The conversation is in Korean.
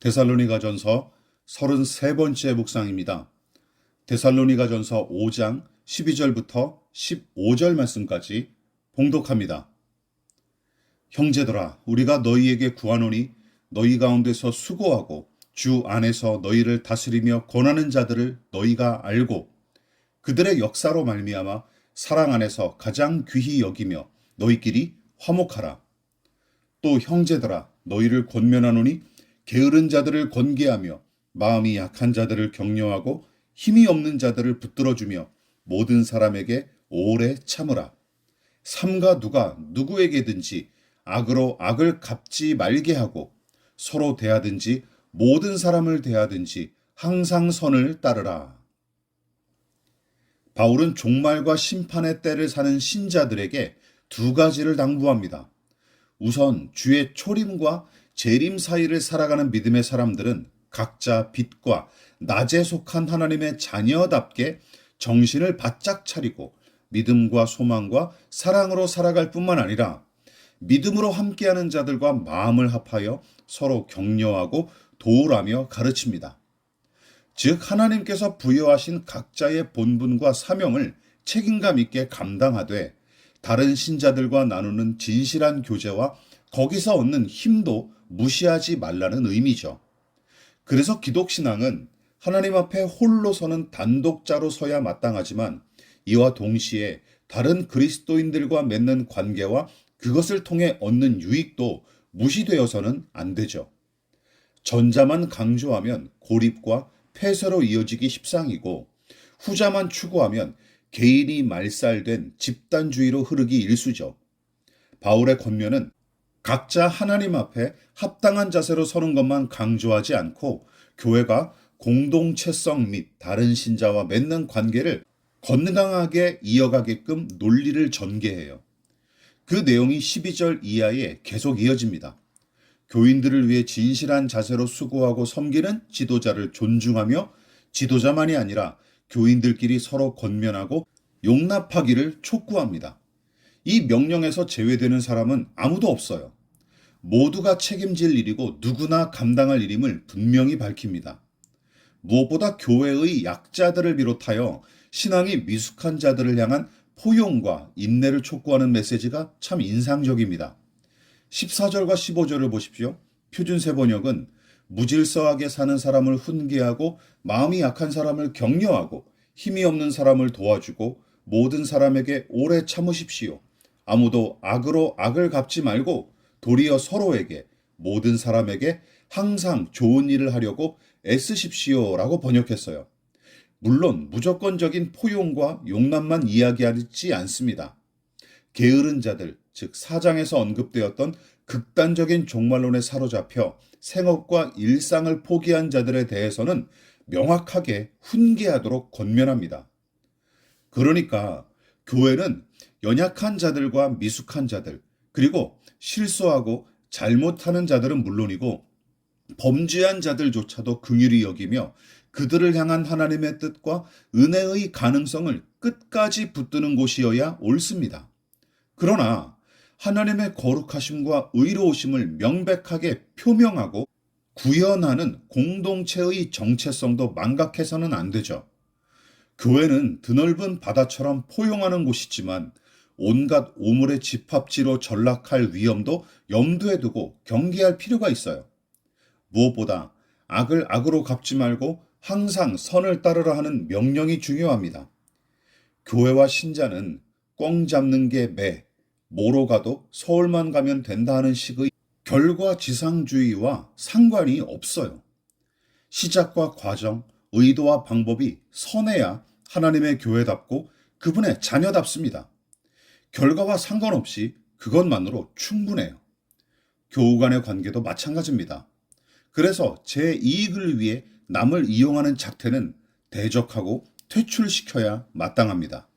데살로니가 전서 33번째 묵상입니다. 데살로니가 전서 5장 12절부터 15절 말씀까지 봉독합니다. 형제들아 우리가 너희에게 구하노니 너희 가운데서 수고하고 주 안에서 너희를 다스리며 권하는 자들을 너희가 알고 그들의 역사로 말미암아 사랑 안에서 가장 귀히 여기며 너희끼리 화목하라. 또 형제들아 너희를 권면하노니 게으른 자들을 권계하며 마음이 약한 자들을 격려하고 힘이 없는 자들을 붙들어주며 모든 사람에게 오래 참으라. 삼가 누가 누구에게든지 악으로 악을 갚지 말게 하고 서로 대하든지 모든 사람을 대하든지 항상 선을 따르라. 바울은 종말과 심판의 때를 사는 신자들에게 두 가지를 당부합니다. 우선 주의 초림과 재림 사이를 살아가는 믿음의 사람들은 각자 빛과 낮에 속한 하나님의 자녀답게 정신을 바짝 차리고 믿음과 소망과 사랑으로 살아갈 뿐만 아니라 믿음으로 함께하는 자들과 마음을 합하여 서로 격려하고 도우라며 가르칩니다. 즉 하나님께서 부여하신 각자의 본분과 사명을 책임감 있게 감당하되 다른 신자들과 나누는 진실한 교제와 거기서 얻는 힘도 무시하지 말라는 의미죠. 그래서 기독신앙은 하나님 앞에 홀로 서는 단독자로 서야 마땅하지만 이와 동시에 다른 그리스도인들과 맺는 관계와 그것을 통해 얻는 유익도 무시되어서는 안 되죠. 전자만 강조하면 고립과 폐쇄로 이어지기 십상이고 후자만 추구하면 개인이 말살된 집단주의로 흐르기 일수죠. 바울의 권면은 각자 하나님 앞에 합당한 자세로 서는 것만 강조하지 않고 교회가 공동체성 및 다른 신자와 맺는 관계를 건강하게 이어가게끔 논리를 전개해요. 그 내용이 12절 이하에 계속 이어집니다. 교인들을 위해 진실한 자세로 수고하고 섬기는 지도자를 존중하며 지도자만이 아니라 교인들끼리 서로 건면하고 용납하기를 촉구합니다. 이 명령에서 제외되는 사람은 아무도 없어요. 모두가 책임질 일이고 누구나 감당할 일임을 분명히 밝힙니다. 무엇보다 교회의 약자들을 비롯하여 신앙이 미숙한 자들을 향한 포용과 인내를 촉구하는 메시지가 참 인상적입니다. 14절과 15절을 보십시오. 표준세 번역은 무질서하게 사는 사람을 훈계하고 마음이 약한 사람을 격려하고 힘이 없는 사람을 도와주고 모든 사람에게 오래 참으십시오. 아무도 악으로 악을 갚지 말고 도리어 서로에게 모든 사람에게 항상 좋은 일을 하려고 애쓰십시오라고 번역했어요. 물론 무조건적인 포용과 용납만 이야기하지 않습니다. 게으른 자들, 즉 사장에서 언급되었던 극단적인 종말론에 사로잡혀 생업과 일상을 포기한 자들에 대해서는 명확하게 훈계하도록 권면합니다. 그러니까 교회는 연약한 자들과 미숙한 자들, 그리고 실수하고 잘못하는 자들은 물론이고 범죄한 자들조차도 긍휼히 여기며 그들을 향한 하나님의 뜻과 은혜의 가능성을 끝까지 붙드는 곳이어야 옳습니다. 그러나 하나님의 거룩하심과 의로우심을 명백하게 표명하고 구현하는 공동체의 정체성도 망각해서는 안 되죠. 교회는 드넓은 바다처럼 포용하는 곳이지만 온갖 오물의 집합지로 전락할 위험도 염두에 두고 경계할 필요가 있어요. 무엇보다 악을 악으로 갚지 말고 항상 선을 따르라 하는 명령이 중요합니다. 교회와 신자는 꽝 잡는 게 매, 뭐로 가도 서울만 가면 된다 하는 식의 결과 지상주의와 상관이 없어요. 시작과 과정, 의도와 방법이 선해야 하나님의 교회답고 그분의 자녀답습니다. 결과와 상관없이 그것만으로 충분해요. 교우 간의 관계도 마찬가지입니다. 그래서 제 이익을 위해 남을 이용하는 작태는 대적하고 퇴출시켜야 마땅합니다.